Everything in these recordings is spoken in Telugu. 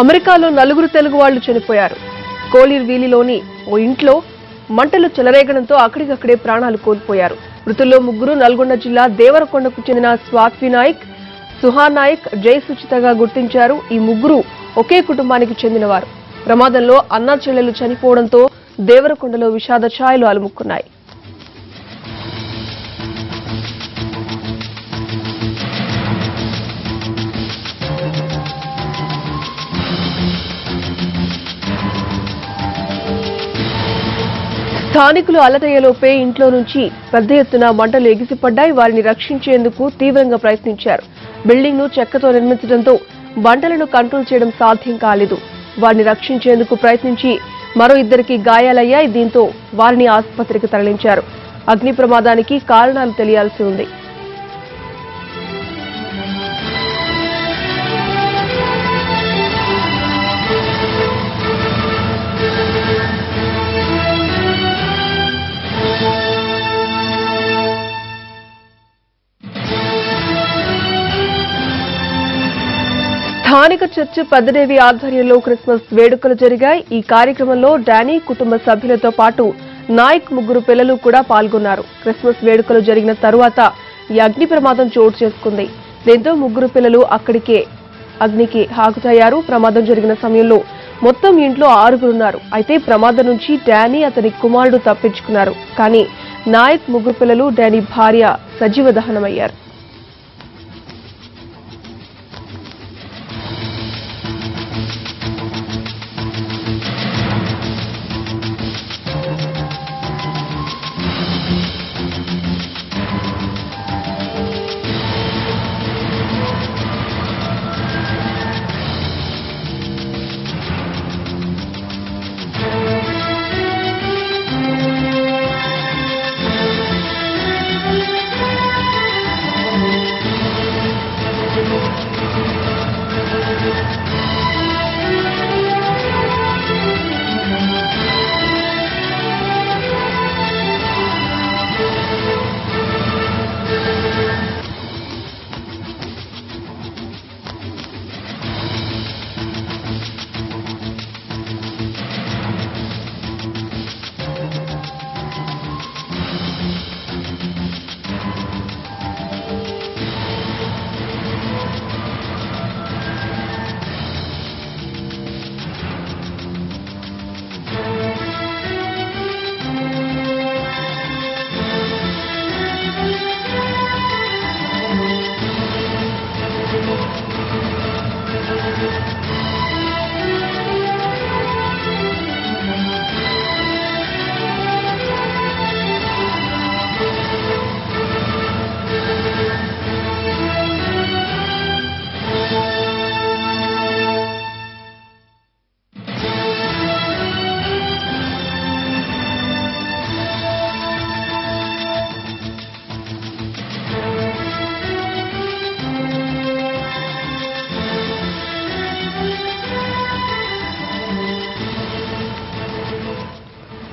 అమెరికాలో నలుగురు తెలుగు వాళ్ళు చనిపోయారు. కోలీర్ వీలిలోని ఓ ఇంట్లో మంటలు చెలరేగడంతో అక్కడికక్కడే ప్రాణాలు కోల్పోయారు. మృతుల్లో ముగ్గురు నల్గొండ జిల్లా దేవరకొండకు చెందిన స్వాతి నాయక్ సుహానాయక్ జయసుచితగా సుచితగా గుర్తించారు. ఈ ముగ్గురు ఒకే కుటుంబానికి చెందినవారు. ప్రమాదంలో అన్నా చెల్లెలు చనిపోవడంతో దేవరకొండలో విషాద ఛాయలు అలుముకున్నాయి. స్థానికులు అలటయ్యలోపే ఇంట్లో నుంచి పెద్ద ఎత్తున మంటలు ఎగిసిపడ్డాయి. వారిని రక్షించేందుకు తీవ్రంగా ప్రయత్నించారు. బిల్డింగ్ను చెక్కతో నిర్మించడంతో మంటలను కంట్రోల్ చేయడం సాధ్యం కాలేదు. వారిని రక్షించేందుకు ప్రయత్నించి మరో ఇద్దరికి గాయాలయ్యాయి. దీంతో వారిని ఆసుపత్రికి తరలించారు. అగ్ని ప్రమాదానికి కారణాలు తెలియాల్సి ఉంది. స్థానిక చర్చ్ పెద్దదేవి ఆధ్వర్యంలో క్రిస్మస్ వేడుకలు జరిగాయి. ఈ కార్యక్రమంలో డానీ కుటుంబ సభ్యులతో పాటు నాయక్ ముగ్గురు పిల్లలు కూడా పాల్గొన్నారు. క్రిస్మస్ వేడుకలు జరిగిన తరువాత ఈ అగ్ని ప్రమాదం చోటు చేసుకుంది. దీంతో ముగ్గురు పిల్లలు అక్కడికే అగ్నికి హాకుతయ్యారు ప్రమాదం జరిగిన సమయంలో మొత్తం ఇంట్లో ఆరుగురున్నారు అయితే ప్రమాదం నుంచి డానీ అతని కుమారుడు తప్పించుకున్నారు. కానీ నాయక్ ముగ్గురు పిల్లలు డానీ భార్య సజీవ దహనమయ్యారు.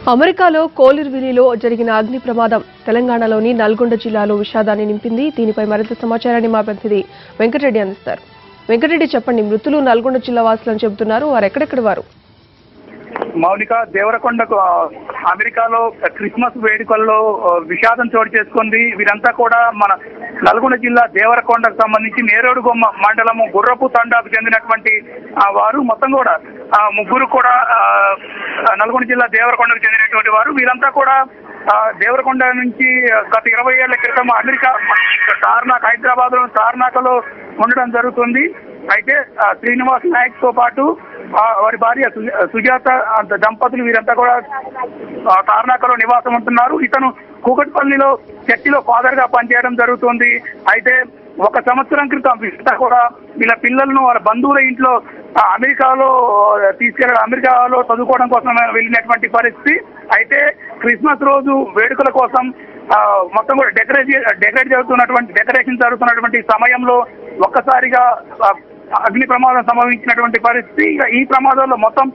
అమెరికాలో కోలిర్విలీలో జరిగిన అగ్ని ప్రమాదం. తెలంగాణలోని నల్గొండ జిల్లాలో విషాదాన్ని నింపింది. దీనిపై మరింత సమాచారాన్ని మా ప్రతినిధి వెంకటరెడ్డి అందిస్తారు. వెంకటరెడ్డి చెప్పండి మృతులు నల్గొండ జిల్లా వాసులని చెబుతున్నారు. వారు ఎక్కడెక్కడ వారు? మౌనిక దేవరకొండకు అమెరికాలో క్రిస్మస్ వేడుకల్లో విషాదం చోటు చేసుకుంది. వీరంతా కూడా మన నల్గొండ జిల్లా దేవరకొండకు సంబంధించి నేరేడుగొమ్మ మండలము గుర్రపు తండాకు చెందినటువంటి వారు మొత్తం కూడా ఆ, ముగ్గురు కూడా నల్గొండ జిల్లా దేవరకొండకు చెందినటువంటి వారు. వీరంతా కూడా దేవరకొండ నుంచి గత ఇరవై ఏళ్ళ క్రితం అమెరికా సార్నాక్ హైదరాబాద్లో సార్నాకలో ఉండడం జరుగుతుంది. అయితే శ్రీనివాస్ నాయక్తో పాటు వారి భార్య సుజాత దంపతులు వీరంతా కూడా ఆ, తార్నాకలో నివాసం ఉంటున్నారు. ఇతను కూకట్పల్లిలో చర్చిలో ఫాదర్గా పనిచేయడం జరుగుతుంది. అయితే ఒక సంవత్సరం క్రితం వీళ్ళంతా కూడా వీళ్ళ పిల్లలను వాళ్ళ బంధువుల ఇంట్లో అమెరికాలో తీసుకెళ్ళడం అమెరికాలో చదువుకోవడం కోసం వెళ్ళినటువంటి పరిస్థితి. అయితే క్రిస్మస్ రోజు వేడుకల కోసం మొత్తం కూడా డెకరేట్ డెకరేట్ జరుగుతున్నటువంటి డెకరేషన్ జరుగుతున్నటువంటి సమయంలో ఒక్కసారిగా అగ్ని ప్రమాదం సంభవించినటువంటి పరిస్థితి. ఇక ఈ ప్రమాదంలో మొత్తం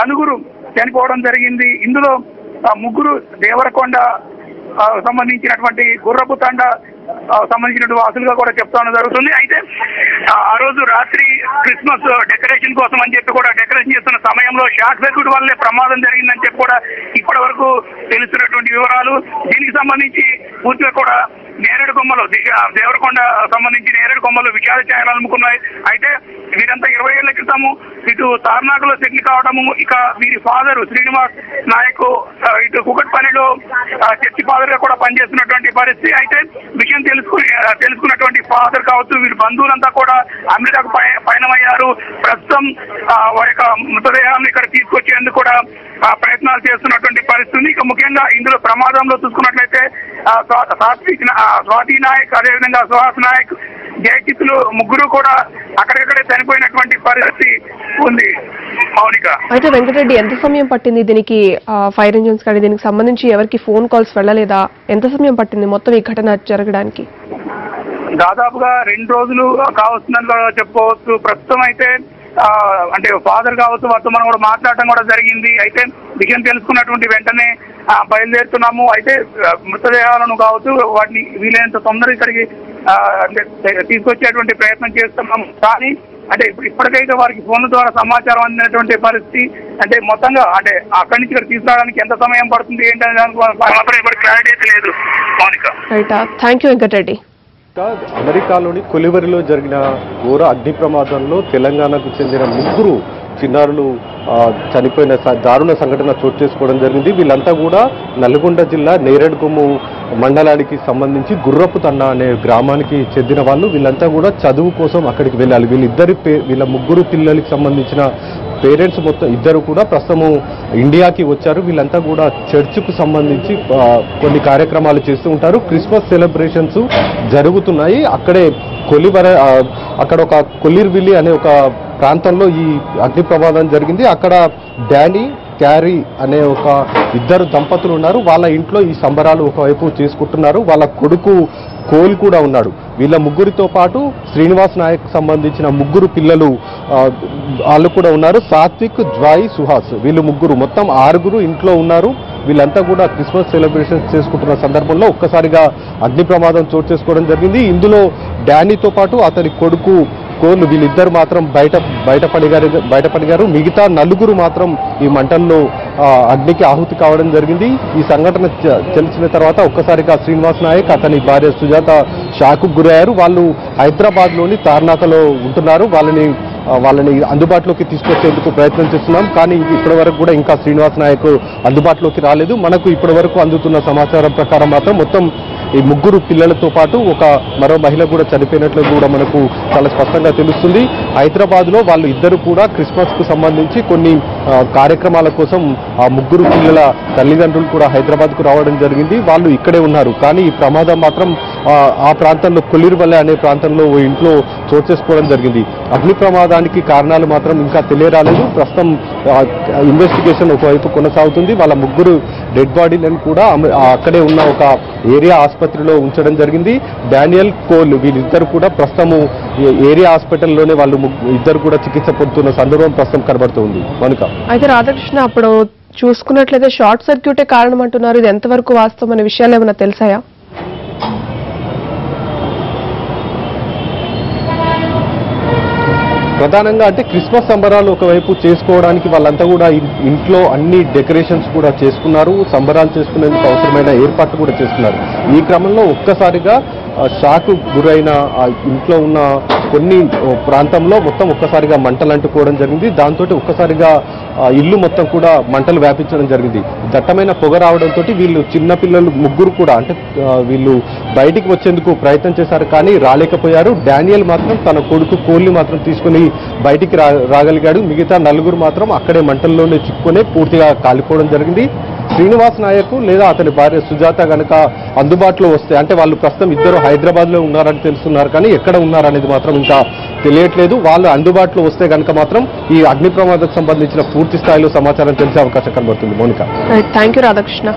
నలుగురు చనిపోవడం జరిగింది. ఇందులో ముగ్గురు దేవరకొండ సంబంధించినటువంటి గుర్రపు తండ సంబంధించినటువంటి వాసులుగా కూడా చెప్తాను జరుగుతుంది. అయితే ఆ ఆ రోజు రాత్రి క్రిస్మస్ డెకరేషన్ కోసం అని చెప్పి కూడా డెకరేషన్ చేస్తున్న సమయంలో షార్ట్ సర్క్యూట్ వల్లే ప్రమాదం జరిగిందని చెప్పి కూడా ఇప్పటి వరకు తెలుస్తున్నటువంటి వివరాలు. దీనికి సంబంధించి పూర్తిగా కూడా నేరేడు కొమ్మలు దేవరకొండ సంబంధించి నేరేడు కొమ్మలు విషయాలు చేయాలనుకున్నాయి అయితే వీరంతా ఇరవై ఏళ్ళ క్రితము ఇటు తార్నాకలో సెటిల్ కావడము ఇక వీరి ఫాదర్ శ్రీనివాస్ నాయక్ ఇటు కుకట్పల్లిలో చర్చి ఫాదర్గా కూడా పనిచేస్తున్నటువంటి పరిస్థితి. అయితే విషయం తెలుసుకుని తెలుసుకున్నటువంటి ఫాదర్ కావచ్చు వీరి బంధువులంతా కూడా అమెరికాకు పయనమయ్యారు. ప్రస్తుతం వారి యొక్క మృతదేహాన్ని ఇక్కడ తీసుకొచ్చేందుకు కూడా ప్రయత్నాలు చేస్తున్నటువంటి పరిస్థితి ఇక ముఖ్యంగా ఇందులో ప్రమాదంలో చూసుకున్నట్లయితే సాత్విక్ స్వాతి నాయక్ అదేవిధంగా సుహాస్ నాయక్ జయచిత్తులు ముగ్గురు కూడా అక్కడికక్కడే చనిపోయినటువంటి పరిస్థితి ఉంది. మౌనిక. అయితే వెంకటరెడ్డి ఎంత సమయం పట్టింది దీనికి ఫైర్ ఇంజిన్స్ కానీ దీనికి సంబంధించి ఎవరికి ఫోన్ కాల్స్ వెళ్ళలేదా? ఎంత సమయం పట్టింది మొత్తం ఈ ఘటన జరగడానికి? దాదాపుగా రెండు రోజులు కావస్తుందని కూడా చెప్పుకోవచ్చు. ప్రస్తుతం అయితే అంటే ఫాదర్ కావచ్చు వారితో మనం కూడా మాట్లాడటం కూడా జరిగింది. అయితే విషయం తెలుసుకున్నటువంటి వెంటనే బయలుదేరుతున్నాము. అయితే మృతదేహాలను కావచ్చు వాటిని వీలైనంత తొందరగా ఇక్కడికి అంటే తీసుకొచ్చేటువంటి ప్రయత్నం చేస్తున్నాము. కానీ అంటే ఇప్పుడు ఇప్పటికైతే వారికి ఫోన్ ద్వారా సమాచారం అందినటువంటి పరిస్థితి అంటే మొత్తంగా అంటే అక్కడి నుంచి ఇక్కడ తీసుకురావడానికి ఎంత సమయం పడుతుంది ఏంటనే దానికి మాత్రం ఇప్పుడు క్లారిటీ అయితే లేదు మౌనిక. థ్యాంక్ యూ వెంకటరెడ్డి అమెరికాలోని కొలివరిలో జరిగిన ఘోర అగ్ని ప్రమాదంలో తెలంగాణకు చెందిన ముగ్గురు చిన్నారులు చనిపోయిన స- దారుణ సంఘటన చోటు చేసుకోవడం జరిగింది. వీళ్ళంతా కూడా నల్గొండ జిల్లా నేరేడుకొమ్ము మండలానికి సంబంధించి గుర్రపు తన్న అనే గ్రామానికి చెందిన వాళ్ళు. వీళ్ళంతా కూడా చదువు కోసం అక్కడికి వెళ్ళాలి. వీళ్ళిద్దరి పే వీళ్ళ ముగ్గురు పిల్లలకి సంబంధించిన పేరెంట్స్ మొత్తం ఇద్దరు కూడా ప్రస్తుతము ఇండియాకి వచ్చారు. వీళ్ళంతా కూడా చర్చ్కు సంబంధించి కొన్ని కార్యక్రమాలు చేస్తూ ఉంటారు. క్రిస్మస్ సెలబ్రేషన్స్ జరుగుతున్నాయి. అక్కడే కొలిబర అక్కడ ఒక కొల్లిర్విల్లి అనే ఒక ప్రాంతంలో ఈ అగ్ని ప్రమాదం జరిగింది. అక్కడ డానీ క్యారీ అనే ఒక ఇద్దరు దంపతులు ఉన్నారు. వాళ్ళ ఇంట్లో ఈ సంబరాలు ఒకవైపు చేసుకుంటున్నారు. వాళ్ళ కొడుకు కోల్ కూడా ఉన్నాడు. వీళ్ళ ముగ్గురితో పాటు శ్రీనివాస్ నాయక్ సంబంధించిన ముగ్గురు పిల్లలు వాళ్ళు కూడా ఉన్నారు. సాత్విక్ జ్వాయి సుహాస్ వీళ్ళు ముగ్గురు. మొత్తం ఆరుగురు ఇంట్లో ఉన్నారు. వీళ్ళంతా కూడా క్రిస్మస్ సెలబ్రేషన్స్ చేసుకుంటున్న సందర్భంలో ఒక్కసారిగా అగ్ని ప్రమాదం చోటు చేసుకోవడం జరిగింది. ఇందులో డానీతో పాటు అతని కొడుకు కోళ్ళు వీళ్ళిద్దరు మాత్రం బయట బయటపడిగారు బయటపడిగారు మిగతా నలుగురు మాత్రం ఈ మంటల్లో అగ్నికి ఆహుతి కావడం జరిగింది. ఈ సంఘటన చ- తెలిసిన తర్వాత ఒక్కసారిగా శ్రీనివాస్ నాయక్ అతని భార్య సుజాత షాకు గురయ్యారు. వాళ్ళు హైదరాబాద్లోని తార్నాకలో ఉంటున్నారు. వాళ్ళని వాళ్ళని అందుబాటులోకి తీసుకొచ్చేందుకు ప్రయత్నం చేస్తున్నాం. కానీ ఇప్పటి వరకు కూడా ఇంకా శ్రీనివాస్ నాయక్ అందుబాటులోకి రాలేదు. మనకు ఇప్పటి వరకు అందుతున్న సమాచారం ప్రకారం మాత్రం మొత్తం ఈ ముగ్గురు పిల్లలతో పాటు ఒక మరో మహిళ కూడా చనిపోయినట్లు కూడా మనకు చాలా స్పష్టంగా తెలుస్తుంది. హైదరాబాద్లో వాళ్ళు ఇద్దరు కూడా క్రిస్మస్కు సంబంధించి కొన్ని కార్యక్రమాల కోసం ఆ ముగ్గురు పిల్లల తల్లిదండ్రులు కూడా హైదరాబాద్కు రావడం జరిగింది. వాళ్ళు ఇక్కడే ఉన్నారు. కానీ ఈ ప్రమాదం మాత్రం ఆ, ప్రాంతంలో కొల్లిరువల్లె అనే ప్రాంతంలో ఓ ఇంట్లో చోటు చేసుకోవడం జరిగింది. అగ్ని ప్రమాదానికి కారణాలు మాత్రం ఇంకా తెలియరాలేదు. ప్రస్తుతం ఇన్వెస్టిగేషన్ ఒకవైపు కొనసాగుతుంది. వాళ్ళ ముగ్గురు డెడ్ బాడీలను కూడా అక్కడే ఉన్న ఒక ఏరియా ఆసుపత్రిలో ఉంచడం జరిగింది. డానియల్ కోల్ వీళ్ళిద్దరు కూడా ప్రస్తుతము ఏరియా హాస్పిటల్లోనే వాళ్ళు ఇద్దరు కూడా చికిత్స పొందుతున్న సందర్భం ప్రస్తుతం కనబడుతుంది కనుక అయితే రాధాకృష్ణ అప్పుడు చూసుకున్నట్లయితే షార్ట్ సర్క్యూటే కారణం అంటున్నారు. ఇది ఎంతవరకు వాస్తవం అనే విషయాలు ఏమైనా తెలుసాయా? ప్రధానంగా అంటే క్రిస్మస్ సంబరాలు ఒకవైపు చేసుకోవడానికి వాళ్ళంతా కూడా ఇంట్లో అన్ని డెకరేషన్స్ కూడా చేసుకున్నారు సంబరాలు చేసుకునేందుకు అవసరమైన ఏర్పాట్లు కూడా చేసుకున్నారు. ఈ క్రమంలో ఒక్కసారిగా షాక్ గురైన ఇంట్లో ఉన్న కొన్ని ప్రాంతంలో మొత్తం ఒక్కసారిగా మంటలు అంటుకోవడం జరిగింది. దాంతో ఒక్కసారిగా ఇల్లు మొత్తం కూడా మంటలు వ్యాపించడం జరిగింది. దట్టమైన పొగ రావడంతో వీళ్ళు చిన్నపిల్లలు ముగ్గురు కూడా అంటే వీళ్ళు బయటికి వచ్చేందుకు ప్రయత్నం చేశారు కానీ రాలేకపోయారు. డానియల్ మాత్రం తన కొడుకు కోల్ని మాత్రం తీసుకుని బయటికి రా రాగలిగాడు. మిగతా నలుగురు మాత్రం అక్కడే మంటల్లోనే చిక్కునే పూర్తిగా కాలిపోవడం జరిగింది. శ్రీనివాస్ నాయక్ లేదా అతని భార్య సుజాత గనక అందుబాటులో వస్తే అంటే వాళ్ళు ప్రస్తుతం ఇద్దరు హైదరాబాద్లో ఉన్నారని తెలుస్తున్నారు కానీ ఎక్కడ ఉన్నారనేది మాత్రం ఇంకా తెలియట్లేదు. వాళ్ళు అందుబాటులో వస్తే గనక మాత్రం ఈ అగ్ని ప్రమాదకు సంబంధించిన పూర్తి స్థాయిలో సమాచారం తెలిసే అవకాశం కనబడుతుంది. మోనిక. Thank you Radhakrishna